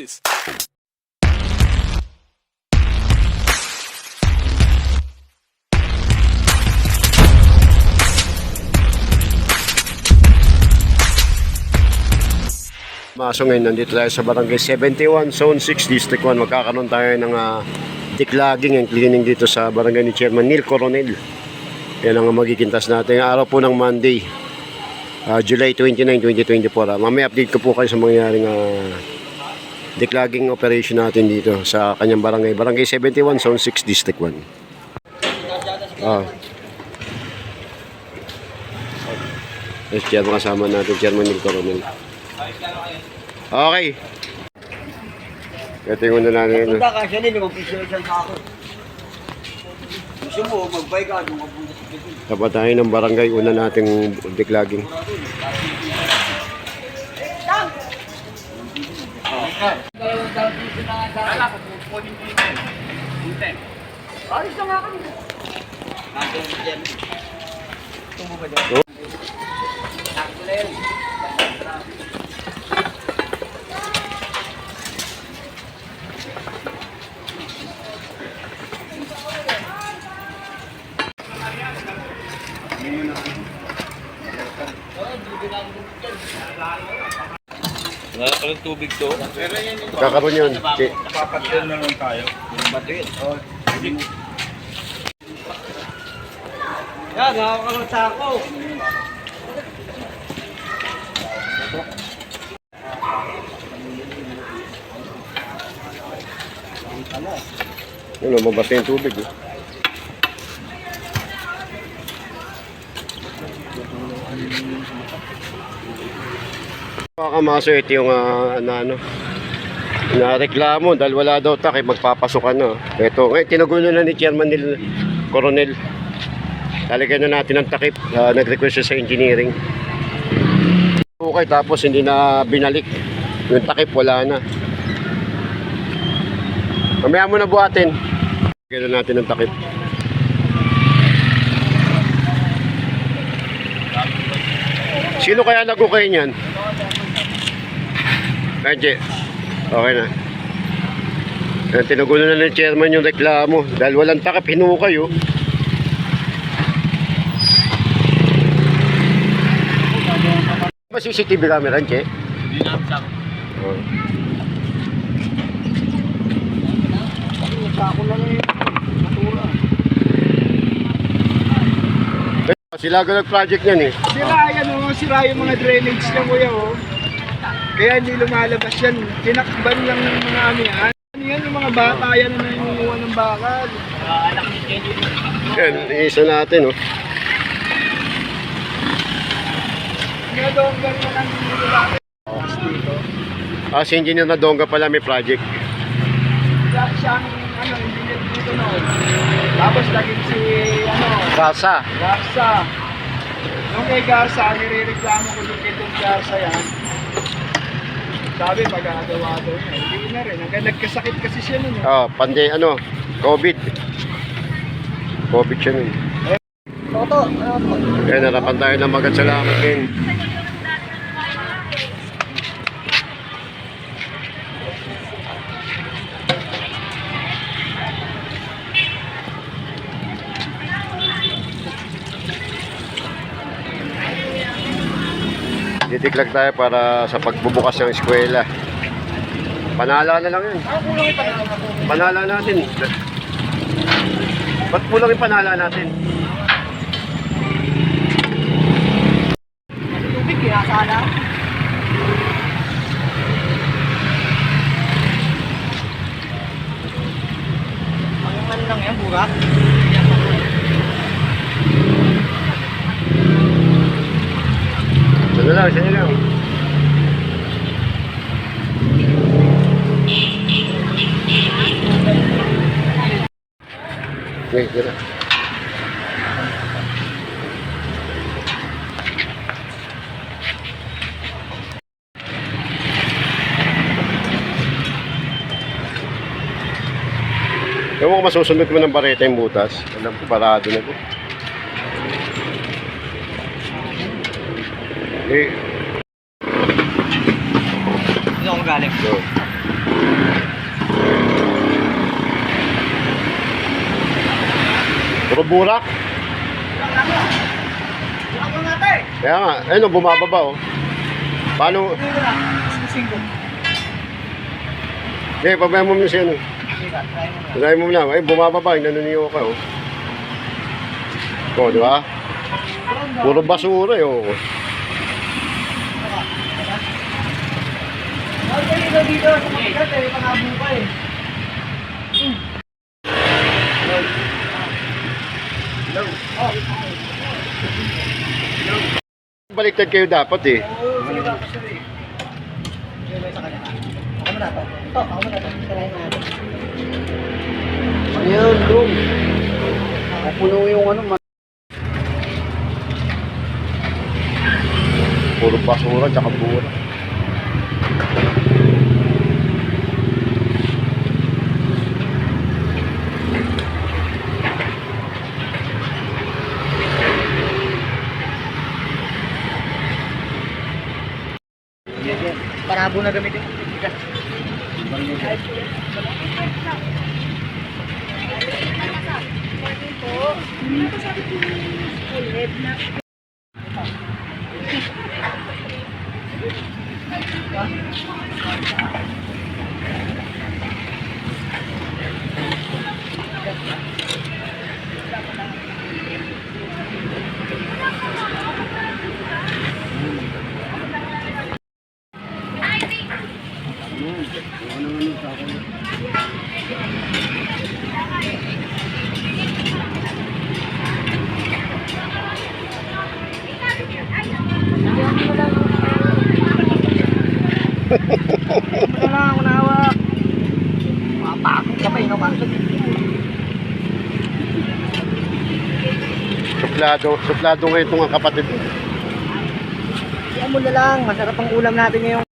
this? Maso ngayon, nandito tayo sa Barangay 71, Zone 6, District 1. Magkakaroon tayo ng uh, declogging and cleaning dito sa barangay ni Chairman Neil Coronel. Yan ang magiging task natin. Araw po ng Monday, ah, July 29, 2024. Ah, mamaya update ko po kayo sa mangyayaring uh, declogging operation natin dito sa kanyang barangay. Barangay 71, Zone 6, District 1. Ah. Yes, Chairman kasama natin, Chairman Neil Coronel. Okay. Ito yung una natin. ano. Punta ka siya nila, mag-official siya sa ako. Gusto mo, mag-buy ka, doon magpunta sa Pilipinas. Tapat tayo ng barangay, una nating declogging. Alis na nga kami. Nandun dyan. Tungo ba dyan? Sakto na yun. Wala pa ng tubig to. Kakaroon yun. Papatil na lang tayo. Yan, hawak ka ng sako. Yun, lumabas na yung tubig. Eh. Mga kamaso, ito yung uh, na, ano, na reklamo dahil wala daw takip, magpapasukan na. Ito, ngayon, tinagulo na ni Chairman nil Coronel. Talagyan na natin ng takip. Uh, nag-request sa engineering. Okay, tapos hindi na binalik. Yung takip, wala na. Mamaya mo na buhatin. Na natin ng takip. Sino kaya nag-okay niyan? Kanje. Okay na. Yan, tinugulo na ng chairman yung reklamo. Dahil walang takip, hinukay oh. Ba CCTV camera, Che? Hindi na sa Oh. Sako na lang yun. Natura. Sila ko nag-project yan eh. Sira yan oh, sira yung mga drainage niya kuya oh. Kaya hindi lumalabas yan. Tinakban lang ng mga ano yan. Ano yan, yung mga bata yan na nangunguha ng bakal. Yan, isa natin oh. Nadonggan mo lang yung dito. Ah, si engineer na dongga pala may project. Siya, siya ang ano, engineer dito noon. Tapos naging si ano, Kasa. Garza. Nung kay Garza, nirereklamo ko yung Don Garza yan. Sabi, magagawa daw niya. Hindi na rin. Hanggang nagkasakit kasi siya nun. eh. Ah, pande ano, COVID. COVID siya nun. Toto, ano po? Kaya narapan tayo ng magand salamat din. Didiklag tayo para sa pagbubukas ng eskwela. Panala na lang yun. Panala natin. Ba't kulang yung panala natin? Tubig, kinasala. Ang ano lang yan, burak. Lang, isa lang. Okay, tira. Ewan ko masusunod mo ng bareta yung butas. Alam ko, parado na ko. Eh. Hindi ako galing. So. Puro burak. Kaya nga, ayun o, bumababa o. Paano? Hindi, pabaya mo ano. mo siya ano. Try mo na. Ay, bumababa. Nanuniyo ka. Oh. O, di ba? Puro basura eh. Oh. Dito sa mga kaya pangabu pa eh. Baliktad kayo dapat eh. Oo, sige may sa kanya. Ako na to. Ito, ako na to. Try natin. Ayan, doon. Pupuno yung ano, man. Puro basura, tsaka bura. Parabo na gamitin. Ano na lang, unawak. Mapakot ka pa, inumasok. Suplado, suplado ngayon itong mga kapatid. Iyan mo na lang, masarap ang ulam natin ngayon.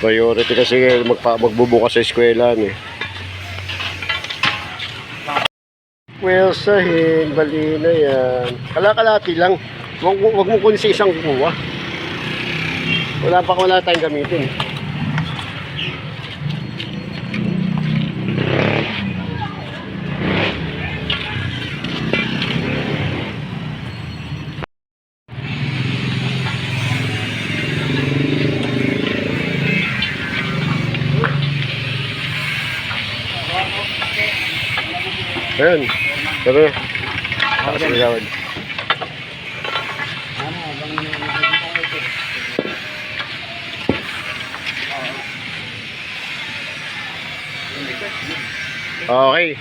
Priority kasi magpa, magbubukas sa eskwela eh. Pwersahin, bali na yan. Kalakalati lang. Huwag, mo- kunin sa isang kuha. Wala pa wala tayong gamitin. Okay.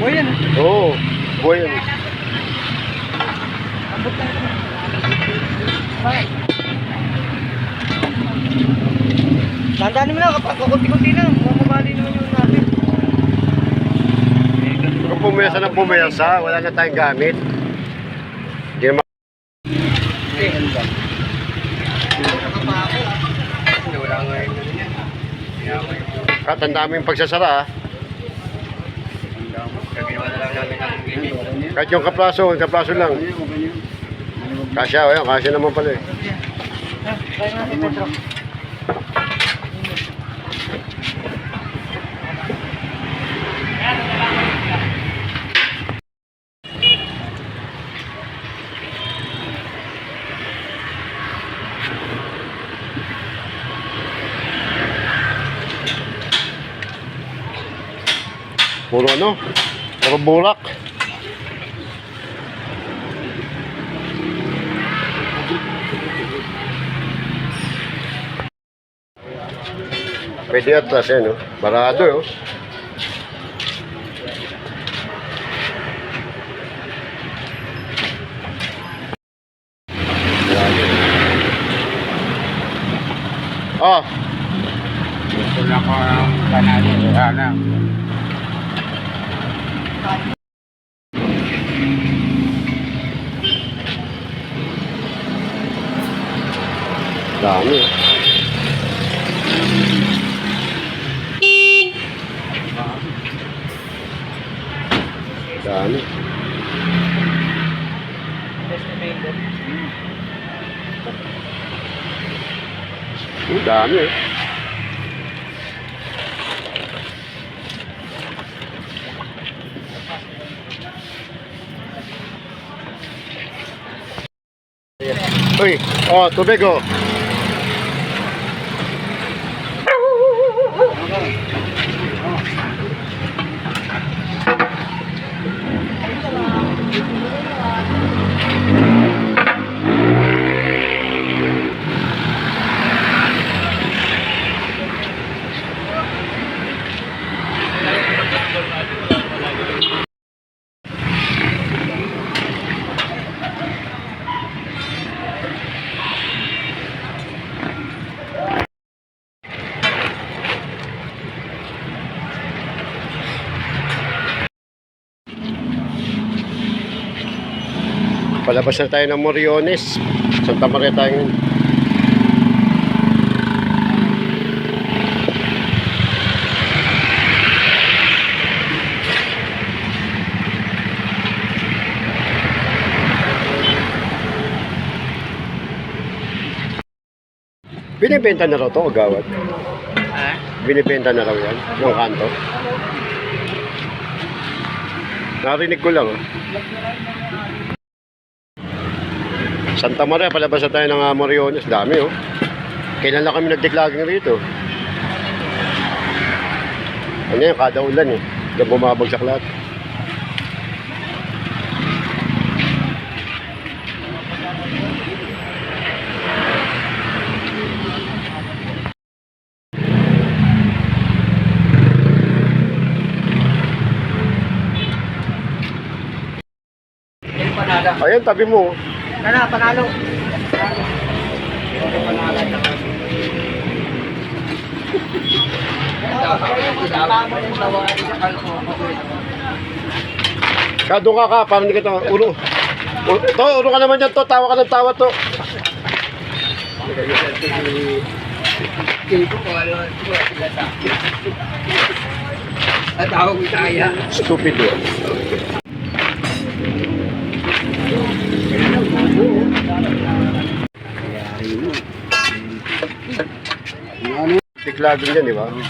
Boy, yan. Oo. Buhay yan. Tandaan mo na kapag kukunti-kunti na, mamamali naman yung natin. Kung pumesa na pumesa, wala na tayong gamit. Hindi naman. Ah, tandaan mo yung pagsasara ah. Kahit yung kaplaso, yung kaplaso lang. Kasya, ayun, kasya naman pala eh. Puro ano? Puro burak. Pwede atlas eh, oh. no? Barado, oh. Oh. Gusto na ko ang kanalin. Ano? Dami. Dami. Dami eh. Uy, oh, tubig oh. Palabas na tayo ng Moriones. Santa Maria tayo ngayon. Binibenta na raw to, agawad. Ha? Binibenta na raw yan, yung kanto. Narinig ko lang. ah. Santa Maria, palabas na tayo ng uh, Moriones. Dami oh. Kailan lang kami nagdeklaging rito. Ano yan, kada ulan eh. Diyan bumabagsak lahat. Ayan, tabi mo. Ano, panalo. Kado ka ka, parang hindi ka tawa. Ulo. To, ulo ka naman dyan to. Tawa ka ng tawa to. Stupid eh. दिखला दिन जाने वाला हूँ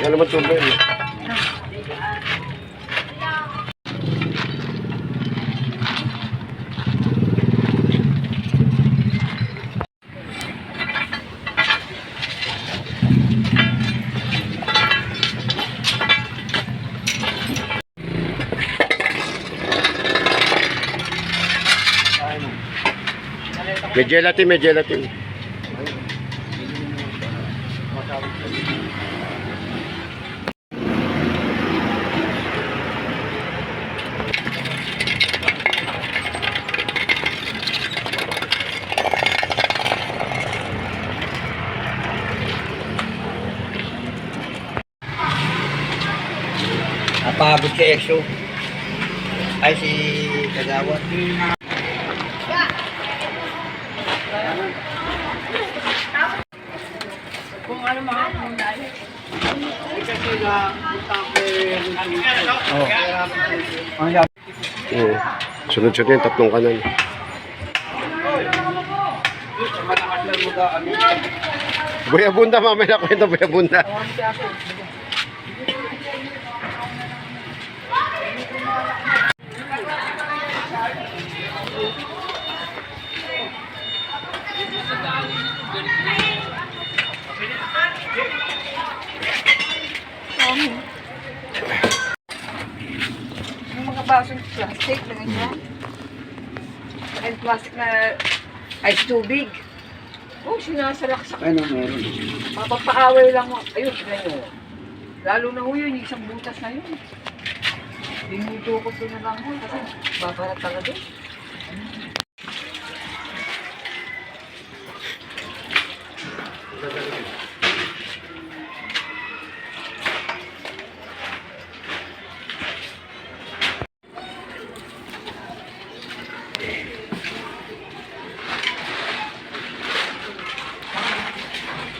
यार मत चुप मैं जेलती मैं जेलती हूँ si Exo. Ay, si Kagawad. Oo. Sunod-sunod yung tatlong kanan. Buya bunda, mamaya na kwento buya bunda. Basong plastic na ganyan. Yung plastic na ice tubig. Oh, sinasalaksak. Ano meron? Mapapaaway lang mo. Ayun, tignan nyo. Lalo na ho yun, yung isang butas na yun. Dinuto ko ko na lang ho kasi babarat talaga. Doon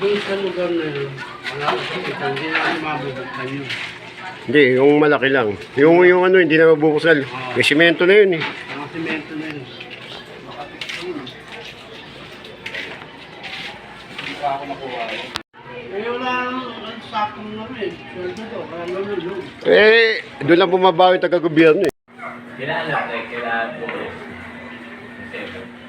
sa lugar na yun, wala ko sa hindi namin mabubuksan yun. Hindi, yung malaki lang. Yung, yung ano, hindi na mabubuksan. May simento na yun eh. Ang simento na yun. Eh, wala ang sakong na rin. Sweldo daw, kaya nalulog. Eh, doon lang bumabawi yung taga-gobyerno eh. Kailangan tayo, kailangan po. Ano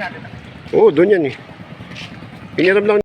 natin? Oo, doon yan eh. Piniram lang